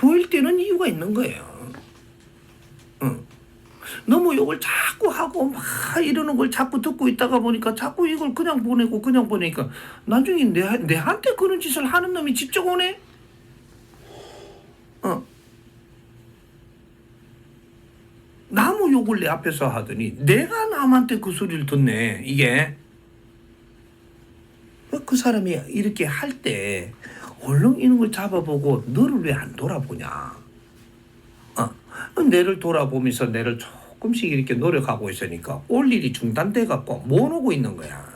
보일 때는 이유가 있는 거예요. 응. 너무 욕을 자꾸 하고 막 이러는 걸 자꾸 듣고 있다가 보니까 자꾸 이걸 그냥 보내고 그냥 보내니까 나중에 내, 내한테 그런 짓을 하는 놈이 직접 오네? 어. 나무 욕을 내 앞에서 하더니 내가 남한테 그 소리를 듣네 이게 그 사람이 이렇게 할 때 얼른 이런 걸 잡아보고 너를 왜 안 돌아보냐? 어, 내를 돌아보면서 내를 조금씩 이렇게 노력하고 있으니까 올 일이 중단돼 갖고 못 오고 있는 거야